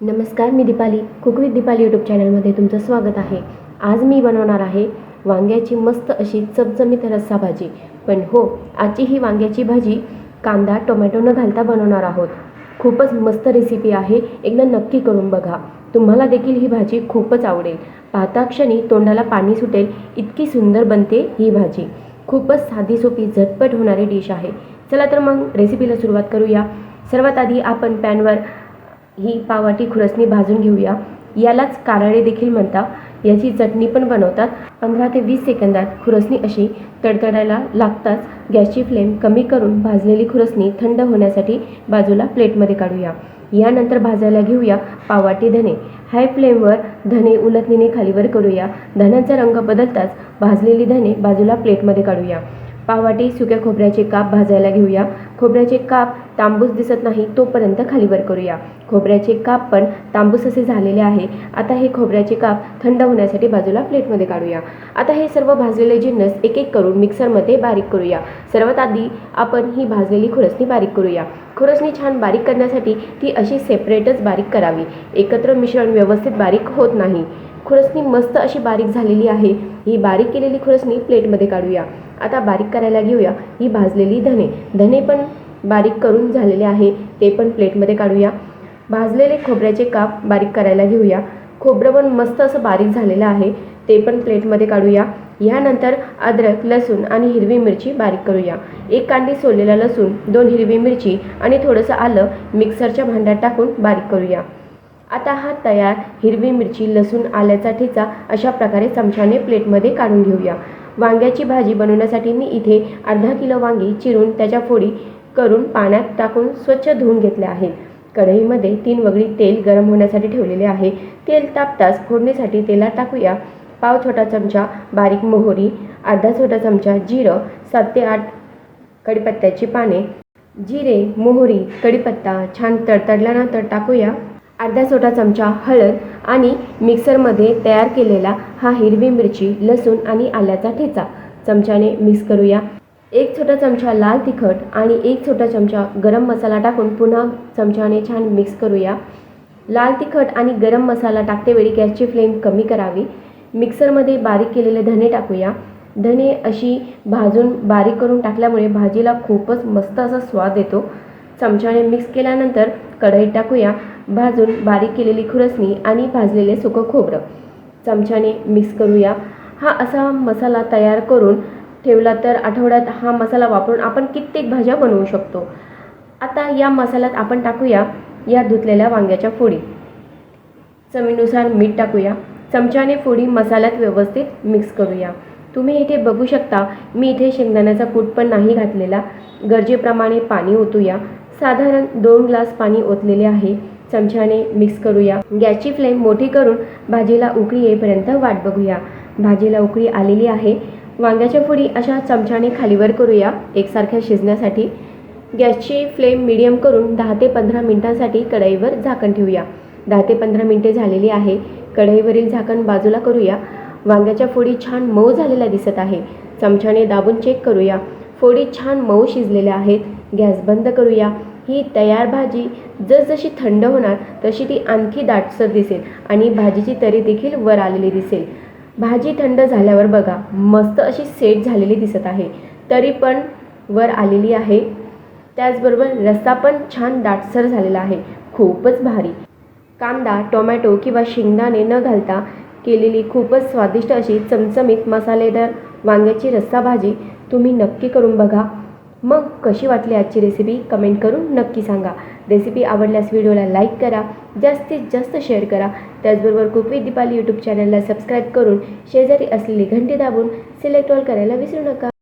नमस्कार मी Deepali. Cook with Deepali YouTube चॅनलमध्ये तुमचं स्वागत आहे. आज मी बनवणार आहे वांग्याची मस्त अशी चमचमीत रस्सा भाजी पण हो आजची ही वांग्याची भाजी कांदा टोमॅटो न घालता बनवणार आहोत. खूपच मस्त रेसिपी आहे. एकदा नक्की करून बघा. तुम्हाला देखील ही भाजी खूपच आवडेल. पाहताक्षणी तोंडाला पाणी सुटेल इतकी सुंदर बनते ही भाजी. खूपच साधी सोपी झटपट होणारी डिश आहे. चला तर मग रेसिपीला सुरुवात करूया. सर्वात आधी आपण पॅनवर ही पावाटी खुरसणी भाजून घेऊया. यालाच कारळे देखील म्हणतात. याची चटणी पण बनवतात. पंधरा ते वीस सेकंदात खुरसणी अशी तडतडायला लागताच गॅसची फ्लेम कमी करून भाजलेली खुरसणी थंड होण्यासाठी बाजूला प्लेटमध्ये काढूया. यानंतर भाजायला घेऊया पावाटी धने. हाय फ्लेमवर धने उलटणीने खालीवर करूया. धन्यांचा रंग बदलताच भाजलेली धने बाजूला प्लेटमध्ये काढूया. पाववाटी सुक्या खोबऱ्याचे काप भाजायला घेऊया. खोबऱ्याचे काप तांबूस दिसत नाही तोपर्यंत खालीवर करूया. खोबऱ्याचे काप पण तांबूस असे झालेले आहे. आता हे खोबऱ्याचे काप थंड होण्यासाठी बाजूला प्लेटमध्ये काढूया. आता हे सर्व भाजलेले जिन्नस एक एक करून मिक्सरमध्ये बारीक करूया. सर्वात आधी आपण ही भाजलेली खुरसणी बारीक करूया. खुरसणी छान बारीक करण्यासाठी ती अशी सेपरेटच बारीक करावी. एकत्र मिश्रण व्यवस्थित बारीक होत नाही. खुरसणी मस्त अशी बारीक झालेली आहे. ही बारीक केलेली खुरसणी प्लेटमध्ये काढूया. आता बारीक करायला घेऊया ही भाजलेली धने. धने पण बारीक करून झालेले आहे ते पण प्लेटमध्ये काढूया. भाजलेले खोबऱ्याचे काप बारीक करायला घेऊया. खोबरं पण मस्त असं बारीक झालेलं आहे ते पण प्लेटमध्ये काढूया. यानंतर अद्रक लसूण आणि हिरवी मिरची बारीक करूया. एक कांडी सोललेला लसूण दोन हिरवी मिरची आणि थोडंसं आलं मिक्सरच्या भांड्यात टाकून बारीक करूया. आता हा तयार हिरवी मिरची लसूण आल्याचा ठेचा अशा प्रकारे चमच्याने प्लेटमध्ये काढून घेऊया. वांग्याची भाजी बनवण्यासाठी मी इथे अर्धा किलो वांगी चिरून त्याच्या फोडी करून पाण्यात टाकून स्वच्छ धुवून घेतले आहेत. कढईमध्ये तीन वगळी तेल गरम होण्यासाठी ठेवलेले आहे. तेल तापताच फोडणीसाठी तेलात टाकूया पाव छोटा चमचा बारीक मोहरी अर्धा छोटा चमचा जिरं सात ते आठ कडीपत्त्याची पाने जिरे मोहरी कढीपत्ता छान तडतडल्यानंतर टाकूया. अर्धा छोटा चमचा हळद आणि मिक्सरमध्ये तयार केलेला हा हिरवी मिरची लसूण आणि आल्याचा ठेचा. चमच्याने मिक्स करूया. एक छोटा चमचा लाल तिखट आणि एक छोटा चमचा गरम मसाला टाकून पुन्हा चमच्याने छान मिक्स करूया. लाल तिखट आणि गरम मसाला टाकतेवेळी गॅसची फ्लेम कमी करावी. मिक्सरमध्ये बारीक केलेले धने टाकूया. धने अशी भाजून बारीक करून टाकल्यामुळे भाजीला खूपच मस्त असा स्वाद येतो. चमच्याने मिक्स केल्यानंतर कढईत टाकूया. भाजून बारीक केलेली खुरसणी आणि भाजलेले सुकं खोबरं. चमच्याने मिक्स करूया. हा असा मसाला तयार करून ठेवला तर आठवड्यात हा मसाला वापरून आपण कित्येक भाज्या बनवू शकतो. आता या मसाल्यात आपण टाकूया या धुतलेल्या वांग्याच्या फोडी. चवीनुसार मीठ टाकूया. चमच्याने फोडी मसाल्यात व्यवस्थित मिक्स करूया. तुम्ही इथे बघू शकता मी इथे शेंगदाण्याचा कूट पण नाही घातलेला. गरजेप्रमाणे पाणी ओतूया. साधारण दोन ग्लास पाणी ओतलेले आहे. चमच्याने मिक्स करूया. गॅसची फ्लेम मोठी करून भाजीला उकळी येईपर्यंत वाट बघूया. भाजीला उकळी आलेली आहे. वांग्याच्या फोडी अशा चमच्याने खालीवर करूया एकसारख्या शिजण्यासाठी. गॅसची फ्लेम मिडियम करून दहा ते पंधरा मिनिटांसाठी कढईवर झाकण ठेवूया. दहा ते पंधरा मिनटे झालेली आहे. कढईवरील झाकण बाजूला करूया. वांग्याच्या फोडी छान मऊ झालेल्या दिसत आहे. चमच्याने दाबून चेक करूया. फोडी छान मऊ शिजलेल्या आहेत. गॅस बंद करूया. ही तयार भाजी जसजशी थंड होणार तशी ती आणखी दाटसर दिसेल आणि भाजीची तरी देखील वर आलेली दिसेल. भाजी थंड झाल्यावर बघा मस्त अशी सेट झालेली दिसत आहे. तरी पण वर आलेली आहे. त्याचबरोबर रस्सा पण छान दाटसर झालेला आहे. खूपच भारी. कांदा टोमॅटो किंवा शेंगदाणे न घालता केलेली खूपच स्वादिष्ट अशी चमचमीत मसालेदार वांग्याची रस्सा भाजी तुम्ही नक्की करून बघा. मग कशी वाटली आजची रेसिपी कमेंट करून नक्की सांगा. रेसिपी आवडल्यास व्हिडिओला लाईक करा. जास्तीत जास्त शेअर करा. त्याचबरोबर कुक विथ दीपाली यूट्यूब चॅनलला सबस्क्राईब करून शेजारी असलेली घंटी दाबून सिलेक्ट ऑल करायला विसरू नका.